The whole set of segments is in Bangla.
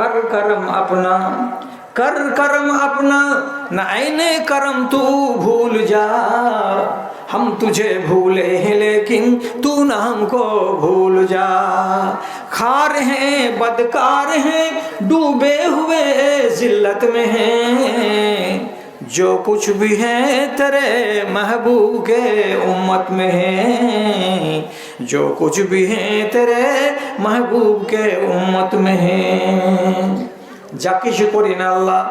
कर करम अपना, कर करम अपना, न आईने करम तू भूल जा। हम तुझे भूले हैं, लेकिन तू ना हमको भूल जा। खार हैं, बदकार हैं, डूबे हुए जिल्लत में हैं। जो कुछ भी है तेरे महबूब के उम्मत में है जो कुछ भी है तेरे महबूब के उम्मत में है যা কিছু করি না আল্লাহ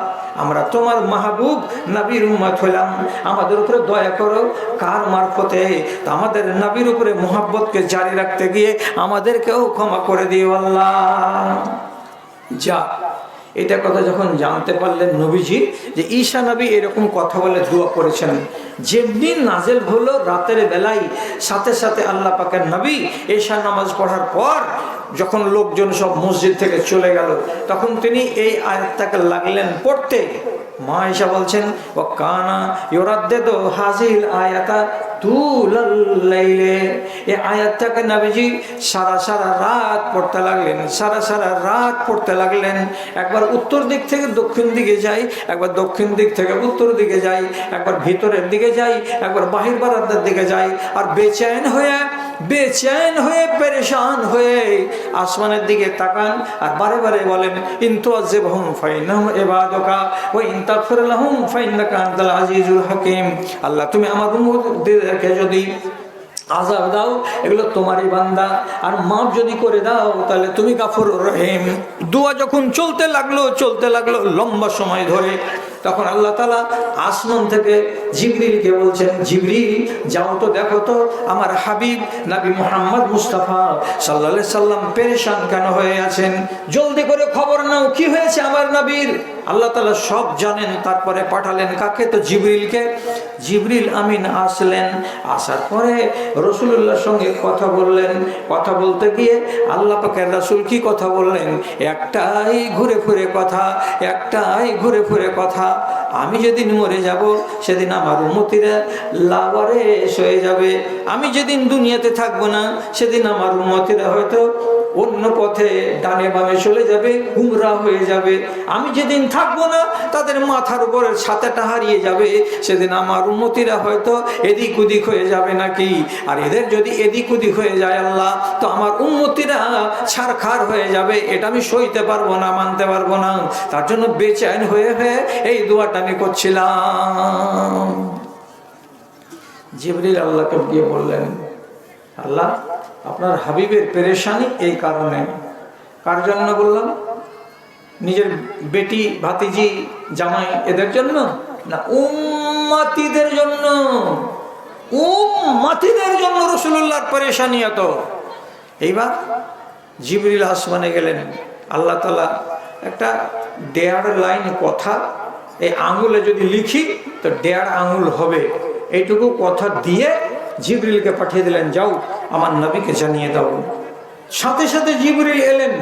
আমরা তোমার মাহবুব নবীর উম্মত হলাম আমাদের উপরে দয়া করো কার মারফতে তো আমাদের নবীর উপরে মোহাব্বতকে জারি রাখতে গিয়ে আমাদেরকেও ক্ষমা করে দিও আল্লাহ যা এটা কথা যখন জানতে পারলেন নবীজি যে ঈশা নবী এরকম কথা বলে দোয়া করেছেন। যেদিন নাজেল হলো রাতের বেলায়, সাথে সাথে আল্লাহ পাকের নবী ঈশা নামাজ পড়ার পর যখন লোকজন সব মসজিদ থেকে চলে গেল, তখন তিনি এই আয়াতটাকে লাগলেন পড়তে। মা বলছেন ও কানা ইউরাদ্দে তো হাজিল আয়াতা তুলাইলে এই আয়াতটাকে নবীজি সারা সারা রাত পড়তে লাগলেন, সারা সারা রাত পড়তে লাগলেন। একবার উত্তর দিক থেকে দক্ষিণ দিকে যাই, একবার দক্ষিণ দিক থেকে উত্তর দিকে যাই, একবার ভিতরের দিকে যাই, একবার বাহির বারান্দার দিকে যাই, আর বেচैन হয়ে বেচैन হয়ে, পরেশান হয়ে আসমানের দিকে তাকান আর বারে বারে বলেন ইন্তু আযিবহুম ফাইনাহুম ইবাদুকা ওয়া ইন তাগফির লাহুম ফাইন্নাকা আনতাল আজিজুল হাকীম। আল্লাহ, তুমি আমার উম্মতদেরকে যদি আজাব দাও, এগুলো তোমারই বান্দা। আর মাপ যদি করে দাও, তাহলে তুমি গাফর রহিম। দোয়া যখন চলতে লাগল চলতে লাগল লম্বা সময় ধরে। তখন আল্লাহ তালা আসমান থেকে জিবরিলকে বলছেন, জিবরিল, যাও তো, দেখো তো, আমার হাবিব নাবি মোহাম্মদ মুস্তাফা সাল্লা সাল্লাম পেরেশান কেন হয়ে আছেন? জলদি করে খবর নাও, কি হয়েছে আমার নবীর? আল্লাহ তালা সব জানেন, তারপরে পাঠালেন কাকে? তো জিবরিলকে। জিবরিল আমিন আসলেন। আসার পরে রসুল্লাহর সঙ্গে কথা বললেন। কথা বলতে গিয়ে আল্লাহ পাকের রাসুল কি কথা বললেন? একটাই ঘুরে ফিরে কথা, একটাই ঘুরে ফিরে কথা। আমি যেদিন মরে যাব, সেদিন আমার উন্মতিরা লাভারেস হয়ে যাবে। আমি যেদিন দুনিয়াতে থাকব না, সেদিন আমার উন্মতিরা হয়তো অন্য পথে ডানে বামে চলে যাবে গুমরা হয়ে যাবে। আমি যেদিন থাকব না, তাদের মাথার উপরের ছাতাটা হারিয়ে যাবে। সেদিন আমার উন্মতিরা হয়তো এদিক উদিক হয়ে যাবে নাকি? আর এদের যদি এদিক উদিক হয়ে যায় আল্লাহ, তো আমার উন্মতিরা ছারখার হয়ে যাবে। এটা আমি সইতে পারব না, মানতে পারব না। তার জন্য বেচैन হয়ে হয়ে এই দোয়াটা আমি করছিলাম। জিবরিল আল্লাহকে গিয়ে বললেন, আল্লাহ আপনার হাবিবের পেরেশানি এই কারণে। কার জন্য বললাম? নিজের বেটি, ভাতিজি, জামাই এদের জন্য না, উম্মাতিদের জন্য? উম্মাতিদের জন্য রসুল্লাহর পেরেশানি এত। এইবার জিবরিল আসমানে গেলেন। আল্লাহ তালা একটা দেড় লাইন কথা, এই আঙুলে যদি লিখি, তো দেড় আঙুল হবে। এইটুকু কথা দিয়ে জিবরিলকে পাঠিয়ে দিলেন, যাও। আমার নবীকে জানিয়ে দাও। সাথে সাথে জিবরিল এলেন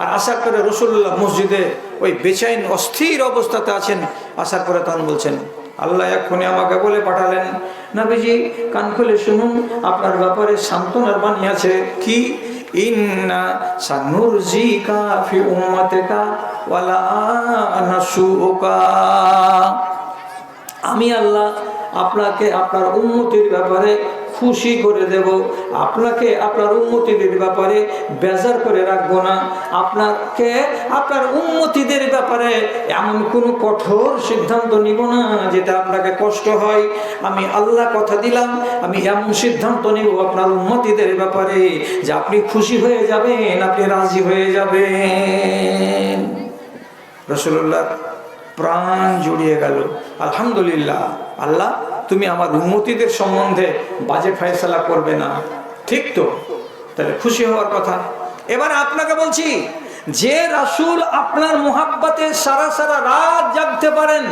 আর আসার করে রসুল্লাহ মসজিদে ওই বেচাইন অস্থির অবস্থাতে আছেন। আসার করে তখন বলছেন, আল্লাহ এক্ষুনি আমাকে বলে পাঠালেন। নবীজি কান খুলে শুনুন, আপনার ব্যাপারে সান্ত্বনার বাণী আছে। কি? আমি আল্লাহ আপনাকে, আপনার উন্নতির ব্যাপারে খুশি করে দেব। আপনাকে আপনার উন্নতিদের ব্যাপারে বেজার করে রাখব না। আপনাকে আপনার উন্নতিদের ব্যাপারে এমন কোনো কঠোর সিদ্ধান্ত নিব না যেটা আপনাকে কষ্ট হয়। আমি আল্লাহ কথা দিলাম, আমি এমন সিদ্ধান্ত নিব আপনার উন্নতিদের ব্যাপারে যে আপনি খুশি হয়ে যাবেন, আপনি রাজি হয়ে যাবেন। রসুল্লাহ প্রাণ জুড়িয়ে গেল। আলহামদুলিল্লাহ। আল্লাহ তুমি আমার উন্নতিদের সম্বন্ধে বাজে ফয়সলা করবে না। ঠিক তো? তাহলে খুশি হওয়ার কথা। এবার আপনাকে বলছি, যে রাসুল আপনার মোহাব্বতে সারা সারা রাত জাগতে পারেন,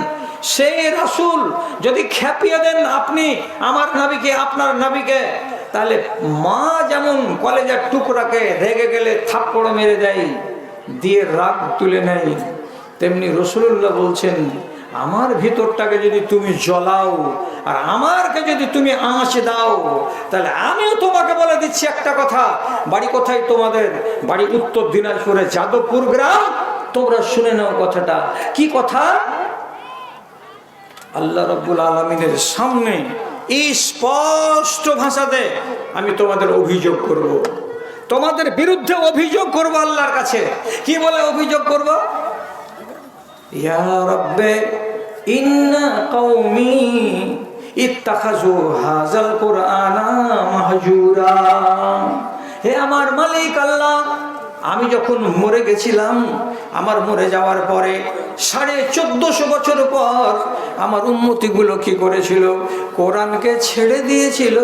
সেই রাসুল যদি খ্যাপিয়ে দেন আপনি আমার নাবিকে, আপনার নাবিকে, তাহলে মা যেমন কলেজের টুকরাকে রেগে গেলে থাপ্পড় মেরে দেয়, দিয়ে রাগ তুলে নেয়। তেমনি রসুল্লাহ বলছেন, আমার ভিতরটাকে যদি তুমি জ্বলাও, আর আমারকে যদি তুমি আঁচ দাও, তাহলে আমিও তোমাকে বলে দিচ্ছি একটা কথা। বাড়ি কোথায় তোমাদের? বাড়ি উত্তর দিনাজপুরে যাদবপুর গ্রাম। তোমরা শুনে নাও কথাটা। কি কথা? আল্লাহ রব্বুল আলমিনের সামনে এই স্পষ্ট ভাষাতে আমি তোমাদের অভিযোগ করব। তোমাদের বিরুদ্ধে অভিযোগ করব আল্লাহর কাছে। কি বলে অভিযোগ করব? ইয়া রব্বে ইন্না কওমি ইত্তাখাযু হাযাল কুরআনা মাহজুরা। হে আমার মালিক আল্লাহ আমি যখন মরে গেছিলাম, আমার মরে যাওয়ার পরে সাড়ে চোদ্দশো বছর পর আমার উন্মতিগুলো কি করেছিল? কোরআনকে ছেড়ে দিয়েছিল।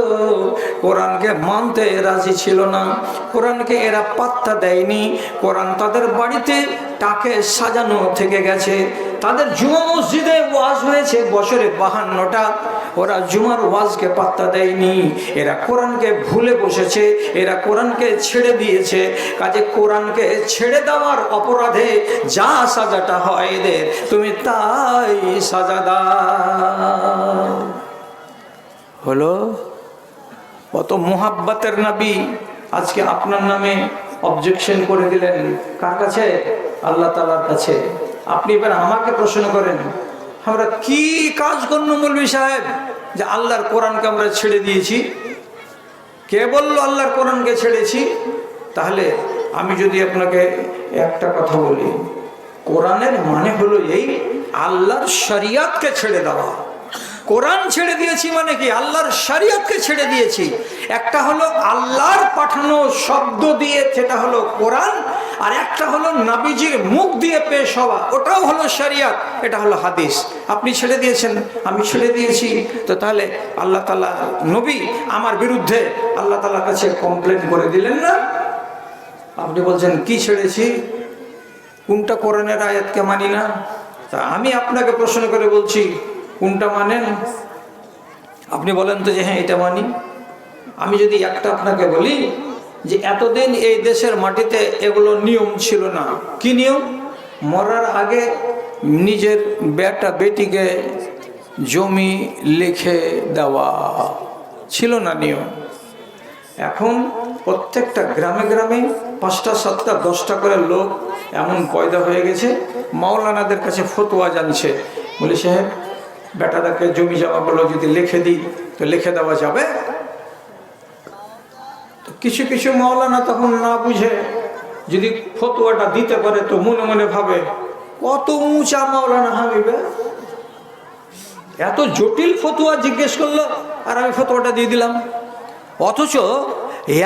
কোরআনকে মানতে রাজি ছিল না। কোরআনকে এরা পাত্তা দেয়নি। কোরআন তাদের বাড়িতে টাকে সাজানো থেকে গেছে। তাদের জুমা মসজিদে ওয়াজ হয়েছে বছরে বাহান্নটা। ওরা জুমার ওয়াজকে পাত্তা দেয়নি। এরা কোরআনকে ভুলে বসেছে, এরা কোরআনকে ছেড়ে দিয়েছে। কাজে কোরআনকে ছেড়ে দেওয়ার অপরাধে যা সাজাটা হয় এদের, তুমি তাই সাজা দাও। হলো, অত মোহাব্বতের নাবি আজকে আপনার নামে অবজেকশন করে দিলেন। কার কাছে? আল্লাহ তালার কাছে। আপনি এবার আমাকে প্রশ্ন করেন, আমরা কি কাজ করল মৌলবী সাহেব? যে আল্লাহর কোরআনকে আমরা ছেড়ে দিয়েছি। কে বলল আল্লাহর কোরআনকে ছেড়েছি? তাহলে আমি যদি আপনাকে একটা কথা বলি, কোরআনের মানে হলো এই, আল্লাহর শরিয়াতকে ছেড়ে দেওয়া। কোরআন ছেড়ে দিয়েছি মানে কি? আল্লাহর শরিয়তকে ছেড়ে দিয়েছি। একটা হলো আল্লাহর পাঠানো শব্দ দিয়ে সেটা হলো কোরআন আর একটা হলো নাবিজির মুখ দিয়ে পেশ হওয়া, ওটাও হলো শরিয়ত, এটা হলো হাদিস। আপনি ছেড়ে দিয়েছেন, আমি ছেড়ে দিয়েছি। তো তাহলে আল্লাহ তালা নবী আমার বিরুদ্ধে আল্লাহ তালার কাছে কমপ্লেন করে দিলেন না? আপনি বলছেন, কি ছেড়েছি? কোনটা কোরআনের আয়াতকে মানি না? তা আমি আপনাকে প্রশ্ন করে বলছি, কোনটা মানেন? আপনি বলেন তো যে হ্যাঁ এটা মানি। আমি যদি একটা আপনাকে বলি যে এতদিন এই দেশের মাটিতে এগুলো নিয়ম ছিল না। কি নিয়ম? মরার আগে নিজের বেটা বেটিকে জমি লিখে দেওয়া ছিল না নিয়ম। এখন প্রত্যেকটা গ্রামে গ্রামে পাঁচটা, সাতটা, দশটা করে লোক এমন পয়দা হয়ে গেছে। মাওলানাদের কাছে ফতোয়া জানছে। বলে সাহেব বেটাদাকে জমি জমাগুলো যদি লিখে দিই, তো লিখে দেওয়া যাবে? কিছু কিছু মাওলানা তখন না বুঝে, যদি ফতুয়াটা দিতে পারে তো মনে মনে ভাবে, কত উঁচা মাওলানা হামিবে এত জটিল ফতুয়া জিজ্ঞেস করল, আর আমি ফতুয়াটা দিয়ে দিলাম। অথচ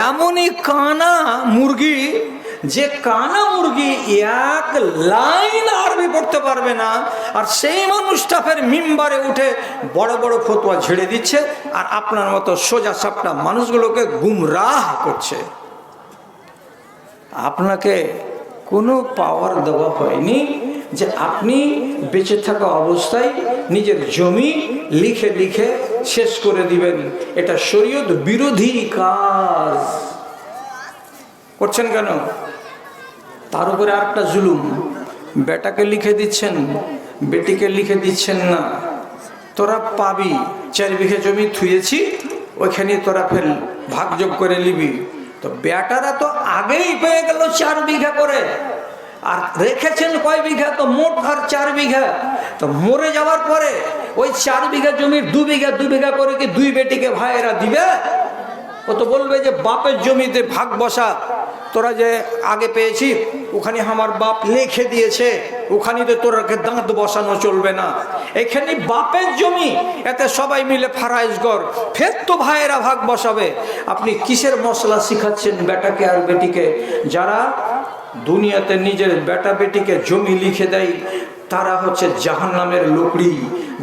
এমনই কানা মুরগি যে কানা মুরগি এক লাইন আরবি পড়তে পারবে না, আর সেই মানুষটা ফের মিম্বারে উঠে বড় বড় ফতুয়া ঝেড়ে দিচ্ছে, আর আপনার মতো সোজা সাপটা মানুষগুলোকে গুমরাহ করছে। আপনাকে কোনো পাওয়ার দেওয়া হয়নি যে আপনি বেঁচে থাকা অবস্থায় নিজের জমি লিখে লিখে শেষ করে দিবেন। এটা শরীয়ত বিরোধী কাজ। করছেন কেন? তার উপরে আর একটা জুলুম। বেটাকে লিখে দিচ্ছেন, বেটিকে লিখে দিচ্ছেন না। তোরা পাবি, চার বিঘে জমি থুয়েছি ওইখানে তোরা ফের ভাগযোগ করে নিবি। তো বেটারা তো আগেই পেয়ে গেল চার বিঘা করে। আর রেখেছেন কয় বিঘা? তো মোট আর চার বিঘা। তো মরে যাওয়ার পরে ওই চার বিঘা জমির দু বিঘা দু বিঘা করে কি দুই বেটিকে ভাইয়েরা দিবে? ও তো বলবে যে বাপের জমিতে ভাগ বসা তোরা যে আগে পেয়েছি, ওখানে আমার বাপ লিখে দিয়েছে, ওখানে তো তোরাকে দাঁত বসানো চলবে না। এখানে বাপের জমি, এতে সবাই মিলে ফারাইজ কর ফের তো ভাইয়েরা ভাগ বসাবে। আপনি কিসের মশলা শিখাচ্ছেন বেটাকে আর বেটিকে? যারা দুনিয়াতে নিজের বেটা বেটিকে জমি লিখে দেয় তারা হচ্ছে জাহান নামের লুকড়ি।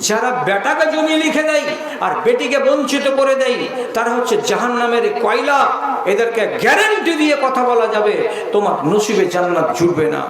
যারা বেটাকে জমি লিখে দেয় আর বেটিকে বঞ্চিত করে দেয়, তারা হচ্ছে জাহান নামের কয়লা। এদেরকে গ্যারেন্টি দিয়ে কথা বলা যাবে, তোমার নসিবে জান্নাত জুড়বে না।